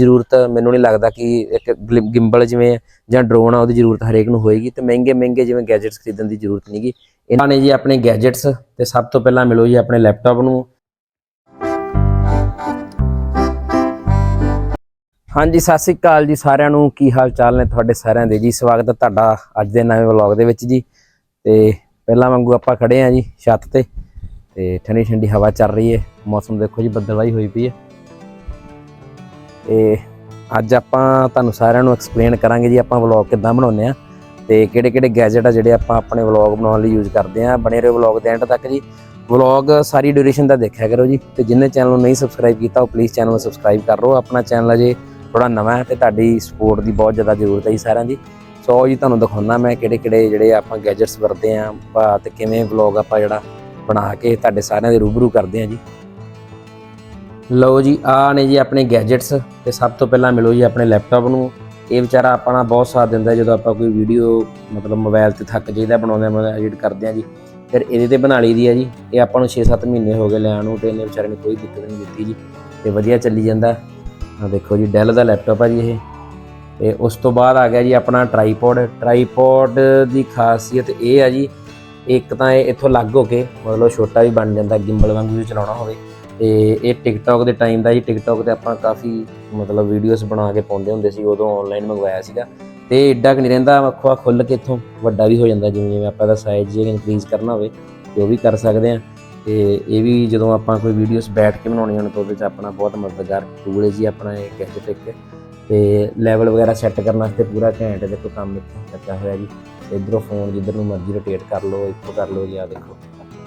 ਜ਼ਰੂਰਤ ਮੈਨੂੰ ਨਹੀਂ ਲੱਗਦਾ ਕਿ ਇੱਕ ਗਿੰਬਲ ਜਿਵੇਂ ਜਾਂ ਡਰੋਨ ਆ, ਉਹਦੀ ਜ਼ਰੂਰਤ ਹਰੇਕ ਨੂੰ ਹੋਏਗੀ ਤੇ ਮਹਿੰਗੇ ਮਹਿੰਗੇ ਜਿਵੇਂ ਗੈਜਟਸ ਖਰੀਦਣ ਦੀ ਜ਼ਰੂਰਤ ਨਹੀਂਗੀ ਇਹਨਾਂ ਨੇ ਜੀ ਆਪਣੇ ਗੈਜਟਸ ਤੇ ਸਭ ਤੋਂ ਪਹਿਲਾਂ ਮਿਲੋ ਜੀ ਆਪਣੇ ਲੈਪਟਾਪ ਨੂੰ। ਹਾਂਜੀ, ਸਤਿ ਸ੍ਰੀ ਅਕਾਲ ਜੀ ਸਾਰਿਆਂ ਨੂੰ। ਕੀ ਹਾਲ ਚਾਲ ਨੇ ਤੁਹਾਡੇ ਸਾਰਿਆਂ ਦੇ ਜੀ? ਸਵਾਗਤ ਹੈ ਤੁਹਾਡਾ ਅੱਜ ਦੇ ਨਵੇਂ ਵਲੌਗ ਦੇ ਵਿੱਚ ਜੀ। ਤੇ ਪਹਿਲਾਂ ਵਾਂਗੂ ਆਪਾਂ ਖੜੇ ਆ ਜੀ ਛੱਤ ਤੇ। ਤੇ ਠੰਡੀ ਠੰਡੀ ਹਵਾ ਚੱਲ ਰਹੀ ਹੈ। ਮੌਸਮ ਦੇਖੋ ਜੀ ਬੱਦਲਵਾਈ ਹੋਈ ਪਈ ਹੈ। ਤੇ ਅੱਜ ਆਪਾਂ ਤੁਹਾਨੂੰ ਸਾਰਿਆਂ ਨੂੰ ਐਕਸਪਲੇਨ ਕਰਾਂਗੇ ਜੀ, ਆਪਾਂ ਵਲੌਗ ਕਿੱਦਾਂ ਬਣਾਉਂਦੇ ਆ ਤੇ ਕਿਹੜੇ ਕਿਹੜੇ ਗੈਜਟ ਆ ਜਿਹੜੇ ਆਪਾਂ ਆਪਣੇ ਵਲੌਗ ਬਣਾਉਣ ਲਈ ਯੂਜ਼ ਕਰਦੇ ਆ ਬਣੇ ਰਹੋ ਵਲੌਗ ਦੇ ਐਂਡ ਤੱਕ ਜੀ। ਵਲੌਗ ਸਾਰੀ ਡਿਊਰੇਸ਼ਨ ਦਾ ਦੇਖਿਆ ਕਰੋ ਜੀ ਤੇ ਜਿੰਨੇ ਚੈਨਲ ਨੂੰ ਨਹੀਂ ਸਬਸਕ੍ਰਾਈਬ ਕੀਤਾ, ਉਹ ਪਲੀਜ਼ ਚੈਨਲ ਨੂੰ ਸਬਸਕ੍ਰਾਈਬ ਕਰ ਲਓ। ਆਪਣਾ ਚੈਨਲ ਅਜੇ ਥੋੜਾ ਨਵਾਂ ਹੈ ਤੇ ਤੁਹਾਡੀ ਸਪੋਰਟ ਦੀ ਬਹੁਤ ਜ਼ਿਆਦਾ ਜ਼ਰੂਰਤ ਹੈ ਜੀ ਸਾਰਿਆਂ ਦੀ। ਸੋ ਜੀ, ਤੁਹਾਨੂੰ ਦਿਖਾਉਣਾ ਮੈਂ ਕਿਹੜੇ ਕਿਹੜੇ ਜਿਹੜੇ ਆਪਾਂ ਗੈਜਟਸ ਵਰਤਦੇ ਆ ਆਪਾਂ ਤੇ ਕਿਵੇਂ ਵਲੌਗ ਆਪਾਂ ਜਿਹੜਾ ਬਣਾ ਕੇ ਤੁਹਾਡੇ ਸਾਰਿਆਂ ਦੇ ਰੂਬਰੂ ਕਰਦੇ ਆ ਜੀ। ਲਓ ਜੀ ਆ ਨੇ ਜੀ ਆਪਣੇ ਗੈਜਟਸ ਤੇ ਸਭ ਤੋਂ ਪਹਿਲਾਂ ਮਿਲੋ ਜੀ ਆਪਣੇ ਲੈਪਟਾਪ ਨੂੰ। ਇਹ ਵਿਚਾਰਾ ਆਪਣਾ ਬਹੁਤ ਸਾਥ ਦਿੰਦਾ ਜਦੋਂ ਆਪਾਂ ਕੋਈ ਵੀਡੀਓ ਮਤਲਬ ਮੋਬਾਈਲ ਤੇ ਥੱਕ ਜਾਈਦਾ, ਬਣਾਉਂਦੇ ਆ ਐਡਿਟ ਕਰਦੇ ਆ ਜੀ। ਫਿਰ ਇਹਦੇ ਤੇ ਬਣਾ ਲਈ ਦੀ ਆ ਜੀ। ਇਹ ਆਪਾਂ ਨੂੰ 6-7 ਮਹੀਨੇ ਹੋ ਗਏ ਲੈਣ ਨੂੰ ਤੇ ਇਹਨੇ ਵਿਚਾਰੇ ਨੂੰ ਕੋਈ ਦਿੱਕਤ ਨਹੀਂ ਦਿੱਤੀ ਜੀ। ਤੇ ਵਧੀਆ ਚੱਲੀ ਜਾਂਦਾ। ਆ ਦੇਖੋ ਜੀ ਡੈਲ ਦਾ ਲੈਪਟਾਪ ਆ ਜੀ ਇਹ। ਤੇ ਉਸ ਤੋਂ ਬਾਅਦ ਆ ਗਿਆ ਜੀ ਆਪਣਾ ਟ੍ਰਾਈਪੋਡ ਟ੍ਰਾਈਪੋਡ ਦੀ ਖਾਸੀਅਤ ਇਹ ਆ ਜੀ, ਇੱਕ ਤਾਂ ਇਹ ਇੱਥੋਂ ਲੱਗ ਹੋ ਕੇ, ਮਤਲਬ ਛੋਟਾ ਵੀ ਬਣ ਜਾਂਦਾ ਗਿੰਬਲ ਵਾਂਗੂ ਵੀ ਚਲਾਉਣਾ ਹੋਵੇ। ਤੇ ਇਹ ਟਿਕਟੌਕ ਦੇ ਟਾਈਮ ਦਾ ਜੀ ਟਿਕਟੌਕ ਤੇ ਆਪਾਂ ਕਾਫੀ ਮਤਲਬ ਵੀਡੀਓਜ਼ ਬਣਾ ਕੇ ਪਾਉਂਦੇ ਹੁੰਦੇ ਸੀ, ਉਦੋਂ ਆਨਲਾਈਨ ਮੰਗਵਾਇਆ ਸੀਗਾ। ਤੇ ਏਡਾ ਕਿ ਨਹੀਂ ਰਹਿੰਦਾ ਅੱਖਾਂ ਖੁੱਲ ਕੇ ਇੱਥੋਂ ਵੱਡਾ ਵੀ ਹੋ ਜਾਂਦਾ, ਜਿਵੇਂ ਜਿਵੇਂ ਆਪਾਂ ਦਾ ਸਾਈਜ਼ ਜੇ ਇਨਕਰੀਜ਼ ਕਰਨਾ ਹੋਵੇ, ਤੇ ਉਹ ਵੀ ਕਰ ਸਕਦੇ ਆ ਤੇ ਇਹ ਵੀ ਜਦੋਂ ਆਪਾਂ ਕੋਈ ਵੀਡੀਓਜ਼ ਬੈਠ ਕੇ ਬਣਾਉਣੀ ਹੋਣ, ਤਾਂ ਉਹਦੇ 'ਚ ਆਪਣਾ ਬਹੁਤ ਮਦਦਗਾਰ ਟੂਲ ਹੈ ਜੀ, ਆਪਣਾ ਇਹ ਗੈਜਟ ਇੱਕ ਤੇ ਲੈਵਲ ਵਗੈਰਾ ਸੈੱਟ ਕਰਨ ਵਾਸਤੇ ਪੂਰਾ ਘੈਂਟ ਦੇਖੋ ਕੰਮ ਇੱਥੇ ਲੱਗਾ ਹੋਇਆ ਜੀ। ਇਧਰੋਂ ਫੋਨ ਜਿੱਧਰ ਨੂੰ ਮਰਜ਼ੀ ਰੋਟੇਟ ਕਰ ਲਓ, ਇੱਥੋਂ ਕਰ ਲਓ ਜੀ ਆ ਦੇਖੋ।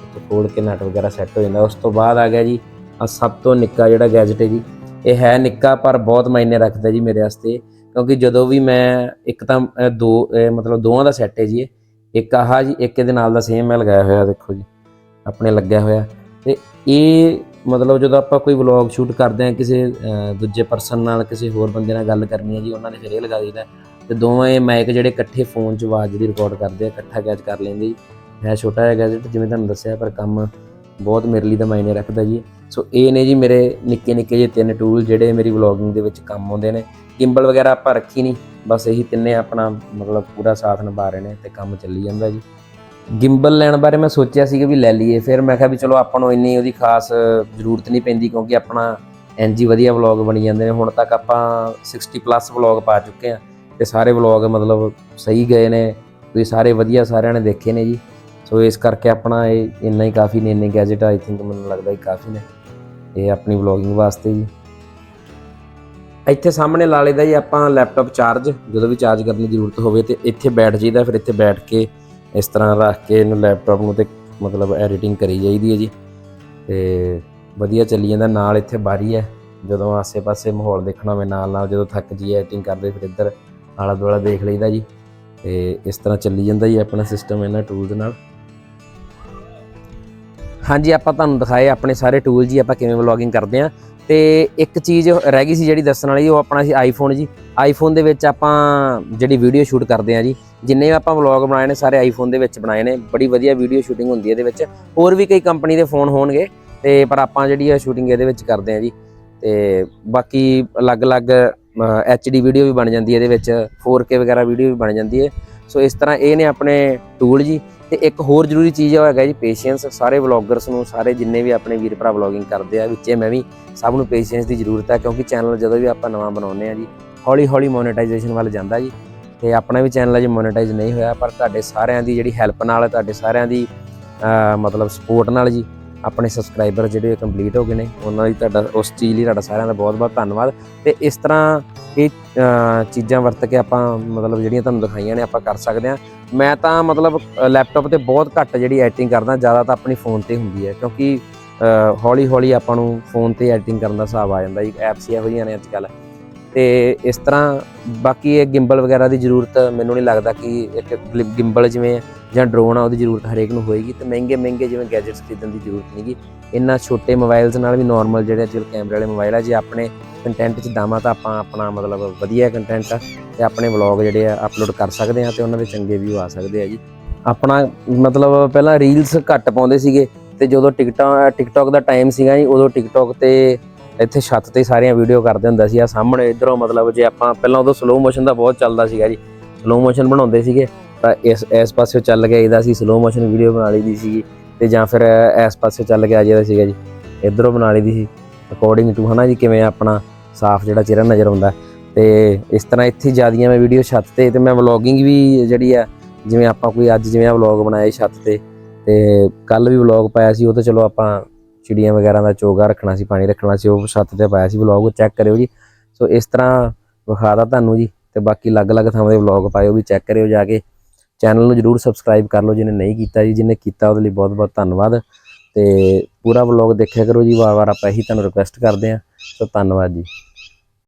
ਇੱਥੋਂ ਖੋਲ ਕੇ ਨੈਟ ਵਗੈਰਾ ਸੈੱਟ ਹੋ ਜਾਂਦਾ। ਉਸ ਤੋਂ ਬਾਅਦ ਆ ਗਿਆ ਜੀ ਆ ਸਭ ਤੋਂ ਨਿੱਕਾ ਜਿਹੜਾ ਗੈਜਟ ਹੈ ਜੀ, ਇਹ ਹੈ ਨਿੱਕਾ ਪਰ ਬਹੁਤ ਮਾਇਨੇ ਰੱਖਦਾ ਜੀ ਮੇਰੇ ਵਾਸਤੇ, ਕਿਉਂਕਿ ਜਦੋਂ ਵੀ ਮੈਂ ਇੱਕ ਤਾਂ ਦੋ ਮਤਲਬ ਦੋਵਾਂ ਦਾ ਸੈੱਟ ਹੈ ਜੀ ਇਹ, ਇੱਕ ਆਹ ਜੀ, ਇੱਕ ਇਹਦੇ ਨਾਲ ਦਾ ਸੇਮ ਮੈਂ ਲਗਾਇਆ ਹੋਇਆ ਦੇਖੋ ਜੀ, ਆਪਣੇ ਲੱਗਿਆ ਹੋਇਆ, ਤੇ ਇਹ ਮਤਲਬ ਜਦੋਂ ਆਪਾਂ ਕੋਈ ਵਲੌਗ ਸ਼ੂਟ ਕਰਦੇ ਆ ਕਿਸੇ ਦੂਜੇ ਪਰਸਨ ਨਾਲ, ਕਿਸੇ ਹੋਰ ਬੰਦੇ ਨਾਲ ਗੱਲ ਕਰਨੀ ਹੈ ਜੀ, ਉਹਨਾਂ ਨੇ ਫਿਰ ਇਹ ਲਗਾ ਦਈਦਾ ਤੇ ਦੋਵੇਂ ਮਾਈਕ ਜਿਹੜੇ ਇਕੱਠੇ ਫੋਨ 'ਚ ਆਵਾਜ਼ ਦੀ ਰਿਕਾਰਡ ਕਰਦੇ ਆ, ਇਕੱਠਾ ਕੈਚ ਕਰ ਲੈਂਦੇ ਜੀ ਹੈ ਛੋਟਾ ਜਿਹਾ ਗੈਜਟ ਜਿਵੇਂ ਤੁਹਾਨੂੰ ਦੱਸਿਆ, ਪਰ ਕੰਮ ਬਹੁਤ ਮੇਰੇ ਲਈ ਤਾਂ ਮਾਇਨੇ ਰੱਖਦਾ ਜੀ। ਸੋ ਇਹ ਨੇ ਜੀ ਮੇਰੇ ਨਿੱਕੇ ਨਿੱਕੇ ਜਿਹੇ ਤਿੰਨ ਟੂਲ ਜਿਹੜੇ ਮੇਰੀ ਵਲੌਗਿੰਗ ਦੇ ਵਿੱਚ ਕੰਮ ਆਉਂਦੇ ਨੇ। ਗਿੰਬਲ ਵਗੈਰਾ ਆਪਾਂ ਰੱਖੀ ਨਹੀਂ, ਬਸ ਇਹੀ ਤਿੰਨੇ ਆਪਣਾ ਮਤਲਬ ਪੂਰਾ ਸਾਥ ਨਿਭਾ ਰਹੇ ਨੇ ਤੇ ਕੰਮ ਚੱਲੀ ਜਾਂਦਾ ਜੀ। ਗਿੰਬਲ ਲੈਣ ਬਾਰੇ ਮੈਂ ਸੋਚਿਆ ਸੀ ਕਿ ਵੀ ਲੈ ਲਈਏ, ਫਿਰ ਮੈਂ ਕਿਹਾ ਵੀ ਚਲੋ ਆਪਾਂ ਨੂੰ ਇੰਨੀ ਉਹਦੀ ਖਾਸ ਜ਼ਰੂਰਤ ਨਹੀਂ ਪੈਂਦੀ ਕਿਉਂਕਿ ਆਪਣਾ ਐਨਜੀ ਵਧੀਆ ਵਲੌਗ ਬਣੀ ਜਾਂਦੇ ਨੇ। ਹੁਣ ਤੱਕ ਆਪਾਂ 60 ਪਲੱਸ ਵਲੌਗ ਪਾ ਚੁੱਕੇ ਆ ਤੇ ਸਾਰੇ ਵਲੌਗ ਮਤਲਬ ਸਹੀ ਗਏ ਨੇ ਤੁਸੀਂ ਸਾਰੇ ਵਧੀਆ ਸਾਰਿਆਂ ਨੇ ਦੇਖੇ ਨੇ ਜੀ। ਸੋ ਇਸ ਕਰਕੇ ਆਪਣਾ ਇਹ ਇੰਨਾ ਹੀ ਕਾਫੀ ਨੇ, ਇੰਨੇ ਗੈਜਟ ਆਈ ਥਿੰਕ ਮੈਨੂੰ ਲੱਗਦਾ ਹੀ ਕਾਫੀ ਨੇ। ਇਹ ਆਪਣੀ ਵਲੌਗਿੰਗ ਵਾਸਤੇ ਜੀ। ਇੱਥੇ ਸਾਹਮਣੇ ਲਾ ਲਈਦਾ ਜੀ ਆਪਾਂ ਲੈਪਟਾਪ ਚਾਰਜ ਜਦੋਂ ਵੀ ਚਾਰਜ ਕਰਨ ਦੀ ਜ਼ਰੂਰਤ ਹੋਵੇ ਤੇ ਇੱਥੇ ਬੈਠ ਜਾਈਦਾ, ਫਿਰ ਇੱਥੇ ਬੈਠ ਕੇ ਇਸ ਤਰ੍ਹਾਂ ਰੱਖ ਕੇ ਇਹਨੂੰ ਲੈਪਟਾਪ ਨੂੰ ਤੇ ਮਤਲਬ ਐਡੀਟਿੰਗ ਕਰੀ ਜਾਈਦੀ ਹੈ ਜੀ। ਤੇ ਵਧੀਆ ਚੱਲੀ ਜਾਂਦਾ, ਨਾਲ ਇੱਥੇ ਬਾਰੀ ਹੈ। ਜਦੋਂ ਆਸੇ-ਪਾਸੇ ਮਾਹੌਲ ਦੇਖਣਾ ਹੋਵੇ ਨਾਲ ਨਾਲ ਜਦੋਂ ਥੱਕ ਜੀ ਐਡੀਟਿੰਗ ਕਰਦੇ ਫਿਰ ਇੱਧਰ ਆਲਾ ਦੁਆਲਾ ਦੇਖ ਲਈਦਾ ਜੀ। ਤੇ ਇਸ ਤਰ੍ਹਾਂ ਚੱਲੀ ਜਾਂਦਾ ਜੀ ਆਪਣਾ ਸਿਸਟਮ ਇਹਨਾਂ ਟੂਲ ਦੇ ਨਾਲ। ਹਾਂਜੀ, ਆਪਾਂ ਤੁਹਾਨੂੰ ਦਿਖਾਏ ਆਪਣੇ ਸਾਰੇ ਟੂਲ ਜੀ, ਆਪਾਂ ਕਿਵੇਂ ਵਲੌਗਿੰਗ ਕਰਦੇ ਆ ਤੇ ਇੱਕ ਚੀਜ਼ ਰਹਿ ਗਈ ਸੀ ਜਿਹੜੀ ਦੱਸਣ ਵਾਲੀ, ਉਹ ਆਪਣਾ ਸੀ ਆਈਫੋਨ ਜੀ। ਆਈਫੋਨ ਦੇ ਵਿੱਚ ਆਪਾਂ ਜਿਹੜੀ ਵੀਡੀਓ ਸ਼ੂਟ ਕਰਦੇ ਆ ਜੀ, ਜਿੰਨੇ ਵੀ ਆਪਾਂ ਵਲੌਗ ਬਣਾਏ ਨੇ, ਸਾਰੇ ਆਈਫੋਨ ਦੇ ਵਿੱਚ ਬਣਾਏ ਨੇ। ਬੜੀ ਵਧੀਆ ਵੀਡੀਓ ਸ਼ੂਟਿੰਗ ਹੁੰਦੀ ਹੈ ਇਹਦੇ ਵਿੱਚ। ਹੋਰ ਵੀ ਕਈ ਕੰਪਨੀ ਦੇ ਫੋਨ ਹੋਣਗੇ, ਤੇ ਪਰ ਆਪਾਂ ਜਿਹੜੀ ਆ ਸ਼ੂਟਿੰਗ ਇਹਦੇ ਵਿੱਚ ਕਰਦੇ ਆ ਜੀ। ਤੇ ਬਾਕੀ ਅਲੱਗ-ਅਲੱਗ ਐਚਡੀ ਵੀਡੀਓ ਵੀ ਬਣ ਜਾਂਦੀ ਹੈ ਇਹਦੇ ਵਿੱਚ 4K ਵਗੈਰਾ ਵੀਡੀਓ ਵੀ ਬਣ ਜਾਂਦੀ ਹੈ। ਸੋ ਇਸ ਤਰ੍ਹਾਂ ਇਹ ਨੇ ਆਪਣੇ ਟੂਲ ਜੀ। ਤੇ ਇੱਕ ਹੋਰ ਜ਼ਰੂਰੀ ਚੀਜ਼ ਉਹ ਹੈਗਾ ਜੀ ਪੇਸ਼ੈਂਸ ਸਾਰੇ ਵਲੌਗਰਸ ਨੂੰ, ਸਾਰੇ ਜਿੰਨੇ ਵੀ ਆਪਣੇ ਵੀਰ ਭਰਾ ਵਲੌਗਿੰਗ ਕਰਦੇ ਆ, ਵਿੱਚੇ ਮੈਂ ਵੀ ਸਭ ਨੂੰ ਪੇਸ਼ੈਂਸ ਦੀ ਜ਼ਰੂਰਤ ਹੈ ਕਿਉਂਕਿ ਚੈਨਲ ਜਦੋਂ ਵੀ ਆਪਾਂ ਨਵਾਂ ਬਣਾਉਂਦੇ ਆ ਜੀ ਹੌਲੀ ਹੌਲੀ ਮੋਨੇਟਾਈਜੇਸ਼ਨ ਵੱਲ ਜਾਂਦਾ ਜੀ। ਤੇ ਆਪਣਾ ਵੀ ਚੈਨਲ ਅਜੇ ਮੋਨੇਟਾਈਜ਼ ਨਹੀਂ ਹੋਇਆ, ਪਰ ਤੁਹਾਡੇ ਸਾਰਿਆਂ ਦੀ ਜਿਹੜੀ ਹੈਲਪ ਨਾਲ, ਤੁਹਾਡੇ ਸਾਰਿਆਂ ਦੀ ਮਤਲਬ ਸਪੋਰਟ ਨਾਲ ਜੀ ਆਪਣੇ ਸਬਸਕ੍ਰਾਈਬਰ ਜਿਹੜੇ ਕੰਪਲੀਟ ਹੋ ਗਏ ਨੇ, ਉਹਨਾਂ ਲਈ ਤੁਹਾਡਾ, ਉਸ ਚੀਜ਼ ਲਈ ਤੁਹਾਡਾ ਸਾਰਿਆਂ ਦਾ ਬਹੁਤ ਬਹੁਤ ਧੰਨਵਾਦ। ਤੇ ਇਸ ਤਰ੍ਹਾਂ ਇਹ ਚੀਜ਼ਾਂ ਵਰਤ ਕੇ ਆਪਾਂ ਮਤਲਬ ਜਿਹੜੀਆਂ ਤੁਹਾਨੂੰ ਦਿਖਾਈਆਂ ਨੇ ਆਪਾਂ ਕਰ ਸਕਦੇ ਹਾਂ। ਮੈਂ ਤਾਂ ਮਤਲਬ ਲੈਪਟਾਪ ਤੇ ਬਹੁਤ ਘੱਟ ਜਿਹੜੀ ਐਡੀਟਿੰਗ ਕਰਦਾ, ਜ਼ਿਆਦਾ ਤਾਂ ਆਪਣੀ ਫੋਨ ਤੇ ਹੁੰਦੀ ਹੈ, ਕਿਉਂਕਿ ਹੌਲੀ ਹੌਲੀ ਆਪਾਂ ਨੂੰ ਫੋਨ ਤੇ ਐਡੀਟਿੰਗ ਕਰਨ ਦਾ ਹਿਸਾਬ ਆ ਜਾਂਦਾ ਜੀ ਐਪਸ ਇਹੋ ਜਿਹੀਆਂ ਨੇ ਅੱਜ ਕੱਲ੍ਹ ਤੇ ਇਸ ਤਰ੍ਹਾਂ ਬਾਕੀ ਇਹ ਗਿੰਬਲ ਵਗੈਰਾ ਦੀ ਜ਼ਰੂਰਤ ਮੈਨੂੰ ਨਹੀਂ ਲੱਗਦਾ ਕਿ ਇੱਕ ਗਿੰਬਲ ਜਿਵੇਂ ਜਾਂ ਡਰੋਨ ਆ, ਉਹਦੀ ਜ਼ਰੂਰਤ ਹਰੇਕ ਨੂੰ ਹੋਏਗੀ, ਤੇ ਮਹਿੰਗੇ ਮਹਿੰਗੇ ਜਿਵੇਂ ਗੈਜਟਸ ਖਰੀਦਣ ਦੀ ਜ਼ਰੂਰਤ ਨਹੀਂਗੀ ਇੰਨਾ ਛੋਟੇ ਮੋਬਾਈਲਸ ਨਾਲ ਵੀ ਨਾਰਮਲ ਜਿਹੜੇ ਅੱਜ ਕੈਮਰੇ ਵਾਲੇ ਮੋਬਾਈਲ ਆ, ਜੇ ਆਪਣੇ ਕੰਟੈਂਟ 'ਚ ਦਾਮਾ ਤਾਂ ਆਪਾਂ ਆਪਣਾ ਮਤਲਬ ਵਧੀਆ ਕੰਟੈਂਟ ਆ, ਤੇ ਆਪਣੇ ਵਲੌਗ ਜਿਹੜੇ ਆ ਅਪਲੋਡ ਕਰ ਸਕਦੇ ਆ, ਤੇ ਉਹਨਾਂ ਦੇ ਚੰਗੇ ਵਿਊ ਆ ਸਕਦੇ ਆ ਜੀ। ਆਪਣਾ ਮਤਲਬ ਪਹਿਲਾਂ ਰੀਲਸ ਘੱਟ ਪਾਉਂਦੇ ਸੀਗੇ, ਤੇ ਜਦੋਂ ਟਿਕਟਾਕ ਟਿਕਟੌਕ ਦਾ ਟਾਈਮ ਸੀਗਾ ਜੀ, ਉਦੋਂ ਟਿਕਟੌਕ ਤੇ ਇੱਥੇ ਛੱਤ ਤੇ ਸਾਰੀਆਂ ਵੀਡੀਓ ਕਰਦੇ ਹੁੰਦਾ ਸੀ। ਆ ਸਾਹਮਣੇ ਇਧਰੋਂ ਮਤਲਬ ਜੇ ਆਪਾਂ, ਪਹਿਲਾਂ ਉਦੋਂ ਸਲੋ ਮੋਸ਼ਨ ਦਾ ਬਹੁਤ ਚੱਲਦਾ ਸੀਗਾ ਜੀ। ਸਲੋ ਮੋਸ਼ਨ ਬਣਾਉਂਦੇ ਸੀਗੇ। ਤਾਂ ਇਸ ਇਸ ਪਾਸੇ ਚੱਲ ਕੇ ਇਹਦਾ ਸੀ ਸਲੋ ਮੋਸ਼ਨ ਵੀਡੀਓ ਬਣਾ ਲਈ ਦੀ ਸੀਗੀ ਤੇ ਜਾਂ ਫਿਰ ਇਸ ਪਾਸੇ ਚੱਲ ਕੇ ਆ ਜਾਂਦਾ ਸੀਗਾ ਜੀ, ਇਧਰੋਂ ਬਣਾ ਲਈ ਦੀ ਸੀ ਅਕੋਰਡਿੰਗ ਟੂ ਹਨਾ ਜੀ ਕਿਵੇਂ ਆਪਣਾ ਸਾਫ਼ ਜਿਹੜਾ ਚਿਹਰਾ ਨਜ਼ਰ ਆਉਂਦਾ। ਤੇ ਇਸ ਤਰ੍ਹਾਂ ਇੱਥੇ ਜਿਆਦੀਆਂ ਮੈਂ ਵੀਡੀਓ ਛੱਤ ਤੇ ਤੇ ਮੈਂ ਵਲੌਗਿੰਗ ਵੀ ਜਿਹੜੀ ਆ, ਜਿਵੇਂ ਆਪਾਂ ਕੋਈ ਅੱਜ ਜਿਵੇਂ ਆ ਵਲੌਗ ਬਣਾਇਆ ਛੱਤ ਤੇ ਤੇ ਕੱਲ ਵੀ ਵਲੌਗ ਪਾਇਆ ਸੀ, ਉਹ ਤਾਂ ਚਲੋ ਆਪਾਂ ਚਿੜੀਆਂ ਵਗੈਰਾ ਦਾ ਚੋਗਾ ਰੱਖਣਾ ਸੀ, ਪਾਣੀ ਰੱਖਣਾ ਸੀ, ਉਹ ਛੱਤ ਤੇ ਪਾਇਆ ਸੀ ਵਲੌਗ ਚੈੱਕ ਕਰਿਓ ਜੀ। ਸੋ ਇਸ ਤਰ੍ਹਾਂ ਵਿਖਾਦਾ ਤੁਹਾਨੂੰ ਜੀ, ਤੇ ਬਾਕੀ ਅਲੱਗ-ਅਲੱਗ ਥਾਵਾਂ ਦੇ ਵਲੌਗ ਪਾਇਓ ਵੀ ਚੈੱਕ ਕਰਿਓ ਜਾ ਕੇ। ਚੈਨਲ ਨੂੰ ਜਰੂਰ ਸਬਸਕ੍ਰਾਈਬ ਕਰ ਲਓ ਜਿਹਨੇ ਨਹੀਂ ਕੀਤਾ ਜੀ, ਜਿਹਨੇ ਕੀਤਾ ਉਹਦੇ ਲਈ ਬਹੁਤ-ਬਹੁਤ ਧੰਨਵਾਦ। ਤੇ ਪੂਰਾ ਵਲੌਗ ਦੇਖਿਆ ਕਰੋ ਜੀ ਵਾਰ-ਵਾਰ ਆਪਾਂ ਇਹੀ ਤੁਹਾਨੂੰ ਰਿਕੁਐਸਟ ਕਰਦੇ ਹਾਂ। ਸੋ ਧੰਨਵਾਦ ਜੀ।